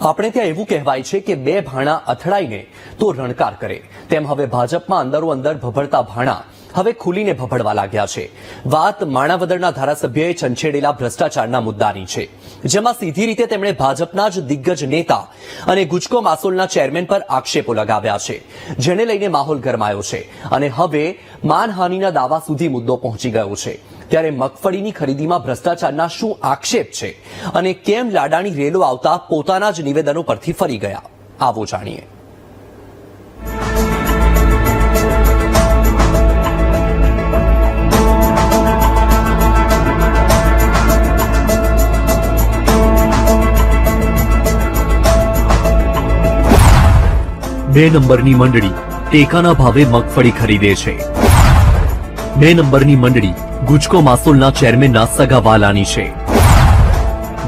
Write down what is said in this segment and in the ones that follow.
આપણે ત્યાં એવું કહેવાય છે કે બે ભાણા અથડાઈને તો રણકાર કરે. તેમ હવે ભાજપમાં અંદરો અંદર ભભરતા ભાણા હવે ખુલીને ભભડવા લાગ્યા છે. વાત માણાવદરના ધારાસભ્યએ છંછેડેલા ભ્રષ્ટાચારના મુદ્દાની છે. જેમાં સીધી રીતે તેમણે ભાજપના જ દિગ્ગજ નેતા અને ગુજકો માસોલના ચેરમેન પર આક્ષેપો લગાવ્યા છે, જેને લઈને માહોલ ગરમાયો છે અને હવે માનહાનિના દાવા સુધી મુદ્દો પહોંચી ગયો છે. ત્યારે મગફળીની ખરીદીમાં ભ્રષ્ટાચારના શું આક્ષેપ છે અને કેમ લાડાણી રેલો આવતા પોતાના જ નિવેદનો પરથી ફરી ગયા? આવો જાણીએ. બે નંબરની મંડળી ટેકાના ભાવે મગફળી ખરીદે છે. બે નંબરની મંડળી ગુજકો માસોલના ચેરમેનના સગાવાલાની છે.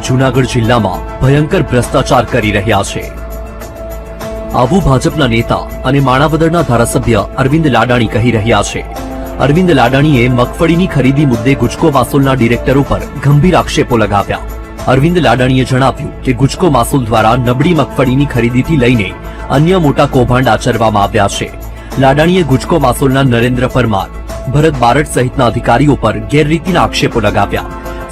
જુનાગઢ જિલ્લામાં ભયંકર ભ્રષ્ટાચાર કરી રહ્યા છે. આવું ભાજપના નેતા અને માણાવદરના ધારાસભ્ય અરવિંદ લાડાણી કહી રહ્યા છે. અરવિંદ લાડાણીએ મગફળીની ખરીદી મુદ્દે ગુજકો વાસોલના ડિરેક્ટર ઉપર ગંભીર આક્ષેપો લગાવ્યા. અરવિંદ લાડણીએ જણાવ્યું કે ગુજકો માસોલ દ્વારા નબળી મગફળીની ખરીદીથી લઈને અન્ય મોટા કૌભાંડ આચરવામાં આવ્યા છે. લાડાણીએ ગુજકો માસોલના નરેન્દ્ર પરમાર, ભરત બારટ સહિતના અધિકારીઓ પર ગેરરીતિના આક્ષેપો લગાવ્યા.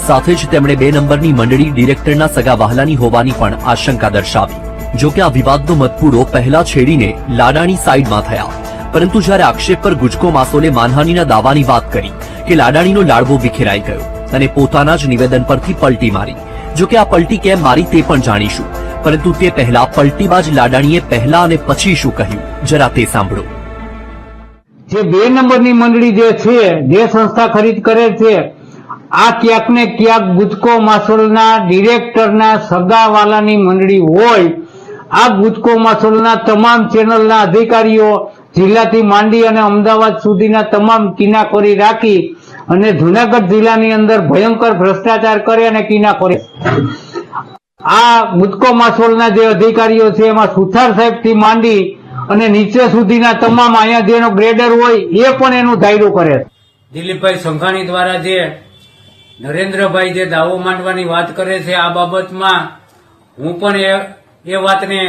સાથે જ તેમણે બે નંબરની મંડળી ડિરેક્ટરના સગા વહાલાની હોવાની પણ આશંકા દર્શાવી. જો કે આ વિવાદનો મતપૂડો પહેલા છેડીને લાડાણી સાઈડમાં થયા. પરંતુ જ્યારે આક્ષેપ પર ગુજકો માસોલે માનહાનીના દાવાની વાત કરી કે લાડાણીનો લાડવો વિખેરાઈ ગયો અને પોતાના જ નિવેદન પરથી પલટી મારી જો કે આ પલટી કેમ મારી તે પણ જાણીશું. પરંતુ તે પહેલા પલટીબાજ લાડાણીએ પહેલા અને પછી શું કહ્યું? જરા તે સાંભળો. જે બે નંબરની મંડળી જે છે, જે સંસ્થા ખરીદ કરે છે, આ ક્યાંક ને ક્યાંક ગુજકો માસોલના ડિરેક્ટરના સગાવાલાની મંડળી હોય, આ ગુજકો માસોલના તમામ ચેનલના અધિકારીઓ, જિલ્લાથી માંડી અને અમદાવાદ સુધીના તમામ કિનાખોરી રાખી અને જુનાગઢ જિલ્લાની અંદર ભયંકર ભ્રષ્ટાચાર કરે અને કિનાખોરી આ મુદકો માસોલના જે અધિકારીઓ છે, એમાં સુથાર સાહેબથી માંડી અને નીચે સુધીના તમામ અહીંયા જેનો ગ્રેડર હોય, એ પણ એનું ધાયરું કરે. દિલીપભાઈ સંઘાણી દ્વારા જે નરેન્દ્રભાઈ જે દાવો માંડવાની વાત કરે છે, આ બાબતમાં હું પણ એ વાતને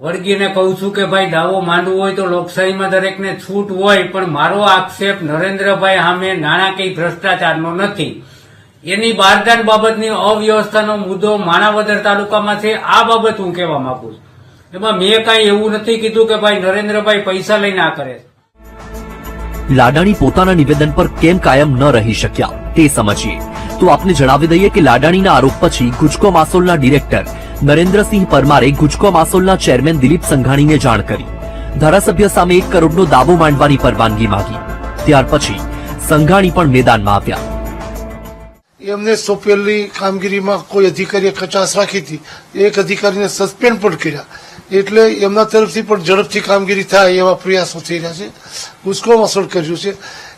વળગીને કહું છું કે ભાઈ દાવો માંડવો હોય તો લોકશાહીમાં દરેકને છૂટ હોય, પણ મારો આક્ષેપ નરેન્દ્રભાઈ સામે નાણાકીય ભ્રષ્ટાચારનો નથી. એની બારદાન બાબતની અવ્યવસ્થાનો મુદ્દો માણાવદર તાલુકામાં છે. આ બાબત હું કહેવા માંગુ છું. એમાં મેં કાંઈ એવું નથી કીધું કે ભાઈ નરેન્દ્રભાઈ પૈસા લઈને આ કરે લાડાણી પોતાના નિવેદન પર કેમ કાયમ ન રહી શક્યા તે સમજીએ. તો આપને જણાવી દઈએ કે લાડાણીના આરોપ પછી ગુજકો માસોલના ડિરેક્ટર નરેન્દ્રસિંહ પરમારે ગુજકો માસોલના ચેરમેન દિલીપ સંઘાણીને જાણ કરી. ધારાસભ્ય સામે એક કરોડનો દાવો માંડવાની પરવાનગી માંગી. ત્યાર પછી સંઘાણી પણ મેદાનમાં આવ્યા. એમને સોંપેલી કામગીરીમાં કોઈ અધિકારીએ કચાશ રાખી હતી. એક અધિકારીને સસ્પેન્ડ પણ કર્યા. એટલે એમના તરફથી પણ ઝડપથી કામગીરી થાય એવા પ્રયાસો થઈ રહ્યા છે. ગુસ્કો માસોલ કર્યું છે.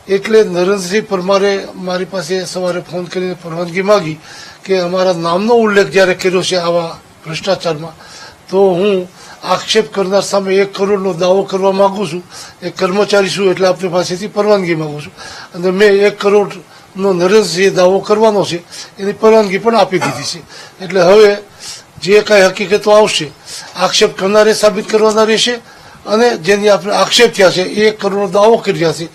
એટલે નરેન્દ્રસિંહ પરમારે મારી પાસે સવારે ફોન કરીને પરવાનગી માગી કે અમારા નામનો ઉલ્લેખ જ્યારે કર્યો છે આવા ભ્રષ્ટાચારમાં. તો હું આક્ષેપ કરનાર સામે એક કરોડનો દાવો કરવા માગું છું. એક કર્મચારી છું એટલે આપની પાસેથી પરવાનગી માગું છું. અને મેં એક કરોડનો નરેન્દ્રસિંહ દાવો કરવાનો છે. એની પરવાનગી પણ આપી દીધી છે. એટલે હવે જે કાંઈ હકીકતો આવશે, આક્ષેપ કરનારે સાબિત કરવાના રહેશે અને જેની આપણે આક્ષેપ થયા છે, એ એક કરોડનો દાવો કર્યા છે.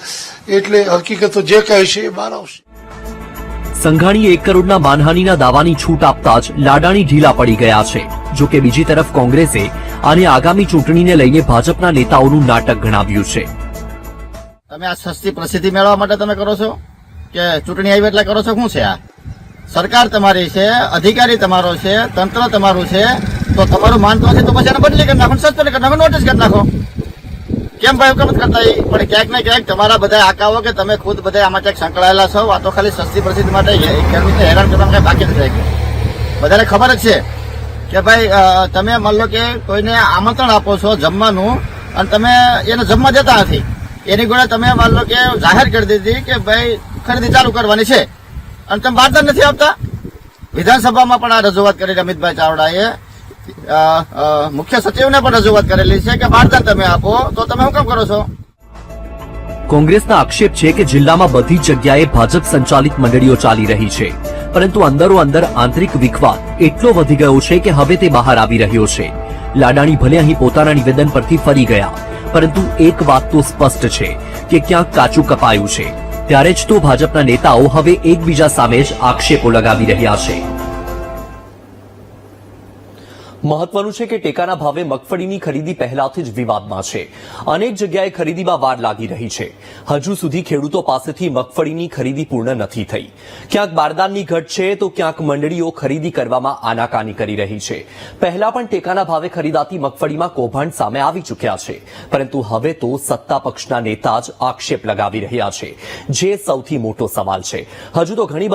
એટલે હકીકતો જે કાંઈ છે એ બહાર આવશે. સંઘાણીએ એક કરોડના માનહાનિના દાવાની છૂટ આપતા જ લાડાણી ઢીલા પડી ગયા છે. જો કે બીજી તરફ કોંગ્રેસે આને આગામી ચૂંટણીને લઈને ભાજપના નેતાઓનું નાટક ગણાવ્યું છે. તમે આ સસ્તી પ્રસિદ્ધિ મેળવવા માટે તમે કરો છો? કે ચૂંટણી આવી એટલે કરો છો? શું છે આ? સરકાર તમારી છે, અધિકારી તમારો છે, તંત્ર તમારું છે, તો તમારું માનતું નથી તો પછી બદલી કરી નાખો સસ્પેન્ડ કરી નાખો, નોટિસ કરી નાખો. કેમ ભાઈ કેમ કરતા પણ ક્યાંક ને ક્યાંક તમારા બધા આકાઓ કે તમે ખુદ બધા આમાં ક્યાંક સંકળાયેલા છો. આ તો ખાલી સસ્તી પ્રસિદ્ધ માટે ખેડૂતને હેરાન કરવા કઈ બાકી નથી બધાને ખબર જ છે કે ભાઈ તમે માન લો કે કોઈને આમંત્રણ આપો છો જમવાનું અને તમે એને જમવા જતા નથી. એની ગોળે તમે માન લો કે જાહેર કરી દીધી કે ભાઈ, ખરીદી ચાલુ કરવાની છે. અને તમે વાર્તા નથી આપતા વિધાનસભામાં પણ આ રજૂઆત કરી અમિતભાઈ ચાવડાએ. મુખ્ય સચિવને પણ રજૂઆત કરેલી છે કે વાર્તા તમે આપો, તો તમે શું કામ કરો છો? કોંગ્રેસના આક્ષેપ છે કે જિલ્લામાં બધી જગ્યાએ ભાજપ સંચાલિત મંડળીઓ ચાલી રહી છે. પરંતુ અંદરો આંતરિક વિખવાદ એટલો વધી ગયો છે કે હવે તે બહાર આવી રહ્યો છે. લાડાણી ભલે અહીં પોતાના નિવેદન પરથી ફરી ગયા, પરંતુ એક વાત તો સ્પષ્ટ છે કે ક્યાંક કાચું કપાયું છે. ત્યારે જ તો ભાજપના નેતાઓ હવે એકબીજા સામે જ આક્ષેપો લગાવી રહ્યા છે. મહત્વનું છે કે ટેકાના ભાવે મગફળીની ખરીદી પહેલાથી જ વિવાદમાં છે. અનેક જગ્યાએ ખરીદીમાં વાર લાગી રહી છે. હજુ સુધી ખેડૂતો પાસેથી મગફળીની ખરીદી પૂર્ણ નથી થઈ. ક્યાંક બારદાનની ઘટ છે તો ક્યાંક મંડળીઓ ખરીદી કરવામાં આનાકાની કરી રહી છે. પહેલા પણ ટેકાના ભાવે ખરીદાતી મગફળીમાં કૌભાંડ સામે આવી ચૂક્યા છે. પરંતુ હવે તો સત્તા પક્ષના નેતા જ આક્ષેપ લગાવી રહ્યા છે. જે સૌથી મોટો સવાલ છે. હજુ તો ઘણી